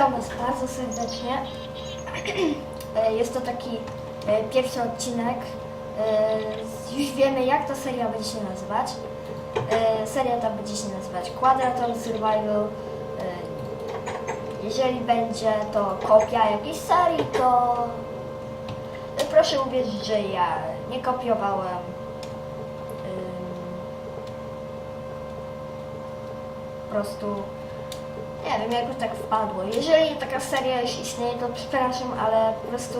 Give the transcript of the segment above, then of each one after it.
Witam Was bardzo serdecznie. E, Jest to taki e, pierwszy odcinek. E, Już wiemy, jak ta seria będzie się nazywać. Seria ta będzie się nazywać Quadraton Survival. Jeżeli będzie to kopia jakiejś serii, to proszę uwierzyć, że ja nie kopiowałem. Po prostu nie wiem, jakoś tak wpadło. Jeżeli taka seria już istnieje, to przepraszam, ale po prostu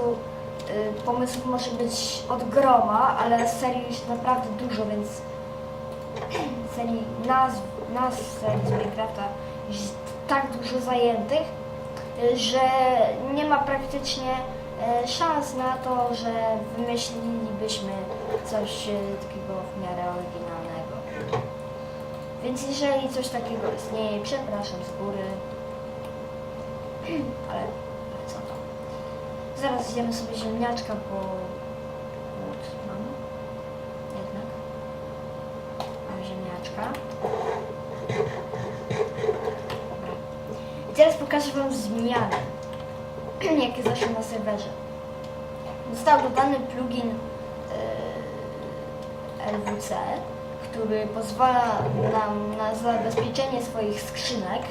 y, pomysłów może być od groma, ale serii jest naprawdę dużo, więc serii nazw, nazw serii z Minecrafta jest tak dużo zajętych, y, że nie ma praktycznie y, szans na to, że wymyślilibyśmy coś y, takiego w miarę oryginalnego. Więc jeżeli coś takiego istnieje, przepraszam z góry. Ale, ale co to? Zaraz zjemy sobie ziemniaczka, bo głód mam. Jednak. Mam ziemniaczka. Dobra. I teraz pokażę Wam zmiany, jakie zaszły na serwerze. Został dodany plugin yy, LWC, który pozwala nam na zabezpieczenie swoich skrzynek.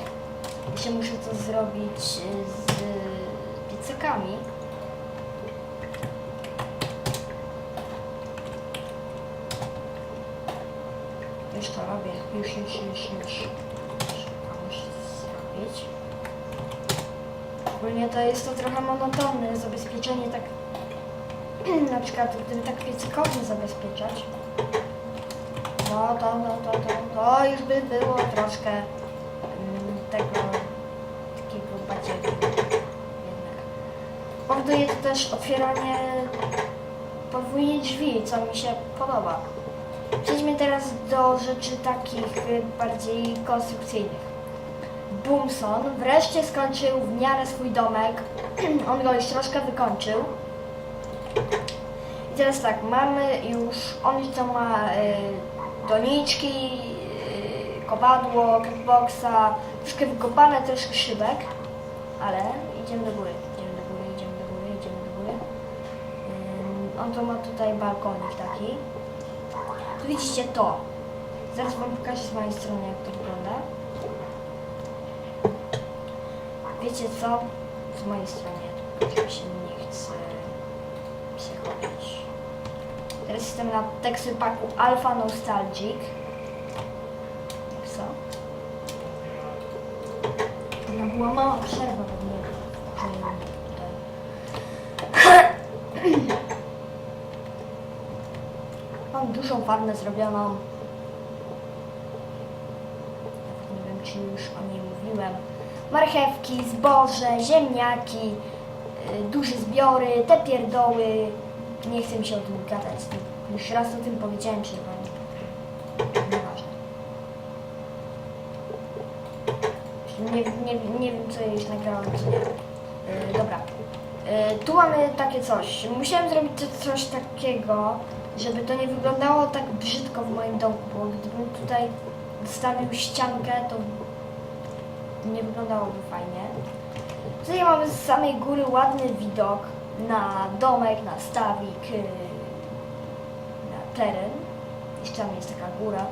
Muszę to zrobić y, z piecykami. Już to robię. Już, już, już, już. Szybko muszę zrobić. Ogólnie to jest to trochę monotonne zabezpieczenie, tak na przykład gdyby tak piecykowi zabezpieczać. No to, no to, to, to już by było troszkę mm, tego takiego badziewu jednak. Powoduje to też otwieranie podwójnie drzwi, co mi się podoba. Przejdźmy teraz do rzeczy takich bardziej konstrukcyjnych. Boomson wreszcie skończył w miarę swój domek. On go już troszkę wykończył. I teraz tak, mamy już, on już tam ma y, doniczki, y, kowadło, kickboxa, troszkę wykopane, troszkę szybek, ale idziemy do góry, idziemy do góry, idziemy do góry, idziemy do góry. On to ma tutaj balkonik taki. Tu widzicie to. Zaraz wam pokażę z mojej strony jak to wygląda. Wiecie co? Z mojej strony tu się nie chcę przechodzić. Teraz jestem na teksty paku Alpha Nostalgic. Co? Ona była mała przerwa tutaj. Mam dużą farmę zrobioną. Nie wiem, czy już o niej mówiłem. Marchewki, zboże, ziemniaki, y, duże zbiory, te pierdoły. Nie chcę mi się o tym gadać. Już raz o tym powiedziałem, czy. Nie, nie, nie wiem, co już nagrałam, co nie. Yy, dobra. Yy, tu mamy takie coś. Musiałem zrobić coś takiego, żeby to nie wyglądało tak brzydko w moim domku, bo gdybym tutaj zostawił ściankę, to nie wyglądałoby fajnie. Tutaj mamy z samej góry ładny widok na domek, na stawik, yy, na teren. Jeszcze tam jest taka góra.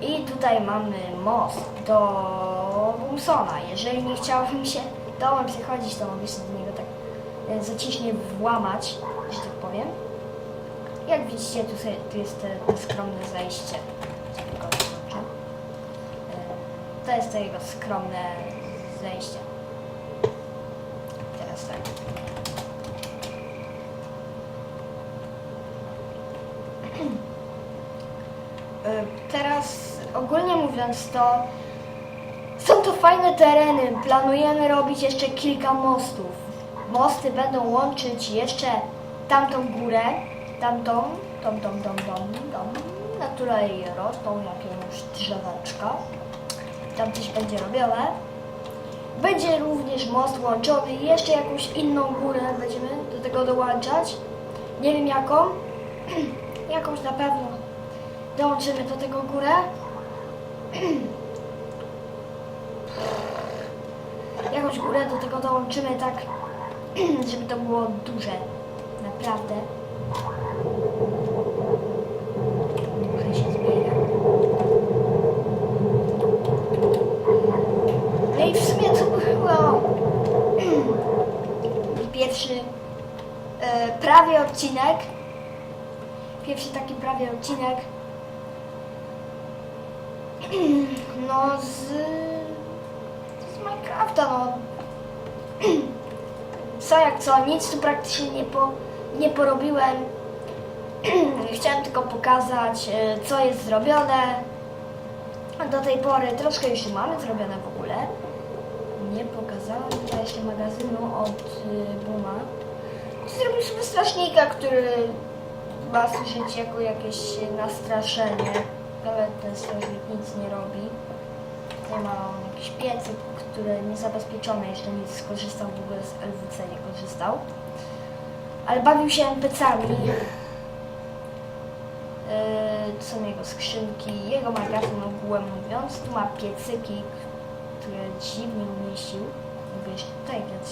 I tutaj mamy most do Bumsona. Jeżeli nie chciałbym się dołem przechodzić, to mogę się do niego tak e, zaciśnie włamać, że tak powiem. Jak widzicie, tu, sobie, tu jest te, te skromne zejście. E, To jest to jego skromne zejście. Teraz tak. E, Teraz ogólnie mówiąc to są to fajne tereny. Planujemy robić jeszcze kilka mostów. Mosty będą łączyć jeszcze tamtą górę, tamtą, tą, tą, tą, tą, tą, na której rosną jakieś drzeweczka. Tam coś będzie robione. Będzie również most łączony i jeszcze jakąś inną górę będziemy do tego dołączać. Nie wiem jaką. Jakąś na pewno dołączymy do tego górę. jakąś górę do tego dołączymy tak, żeby to było duże. Naprawdę. Trochę się zbiera. No i w sumie to pierwszy e, prawie odcinek. Pierwszy taki prawie odcinek. No z, z Minecrafta, no. Co jak co, nic tu praktycznie nie, po, nie porobiłem. Chciałem tylko pokazać, e, co jest zrobione. Do tej pory troszkę już mamy zrobione w ogóle. Nie pokazałem tutaj jeszcze magazynu od y, Buma. Zrobił sobie który ma służyć jako jakieś nastraszenie. Ale ten strażnik nic nie robi. Tutaj ma jakiś piecyk, który niezabezpieczony, jeszcze nic skorzystał, w ogóle z LWC nie korzystał. Ale bawił się NPC-ami. Yy, to są jego skrzynki, jego magazyn ogółem mówiąc. Tu ma piecyki, które dziwnie umieścił. Jakby jeszcze tutaj dać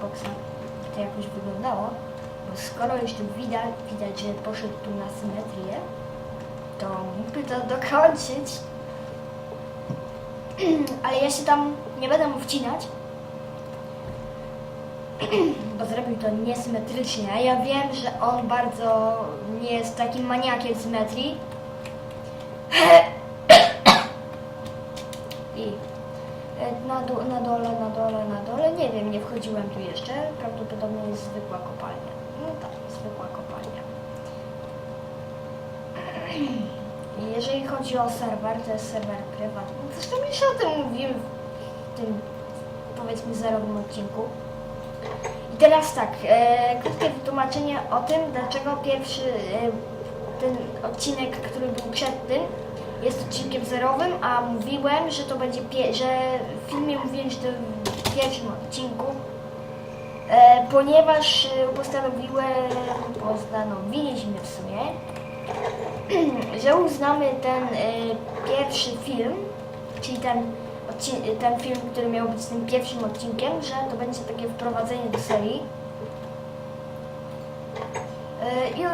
boxa, to jakoś wyglądało. Bo skoro już tu widać, widać, że poszedł tu na symetrię, to mógłby to dokończyć. Ale ja się tam nie będę mu wcinać. Bo zrobił to niesymetrycznie. Ja wiem, że on bardzo nie jest takim maniakiem symetrii. I e, na, dół, na dole, na dole, na dole, nie wiem, nie wchodziłem tu jeszcze. Prawdopodobnie jest zwykła kopalnia. No tak, zwykła kopalnia. I jeżeli chodzi o serwer, to jest serwer prywatny. Zresztą już o tym mówiłem w tym, powiedzmy, zerowym odcinku. I teraz tak, e, krótkie wytłumaczenie o tym, dlaczego pierwszy e, ten odcinek, który był przed tym, jest odcinkiem zerowym, a mówiłem, że to będzie, że w filmie mówiłem, że to w pierwszym odcinku, e, ponieważ e, postanowiłem, postanowiliśmy w sumie, że uznamy ten e, pierwszy film, czyli ten, ten film, który miał być tym pierwszym odcinkiem, że to będzie takie wprowadzenie do serii. E, I, e,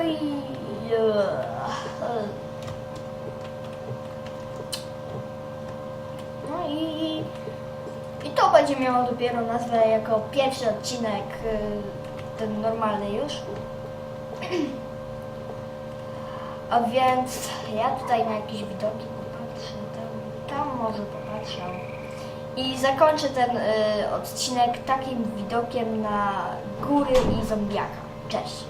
no i, i to będzie miało dopiero nazwę jako pierwszy odcinek, ten normalny już. A więc ja tutaj na jakieś widoki popatrzę, tam, tam może popatrzę. I zakończę ten y, odcinek takim widokiem na góry i zombiaka. Cześć.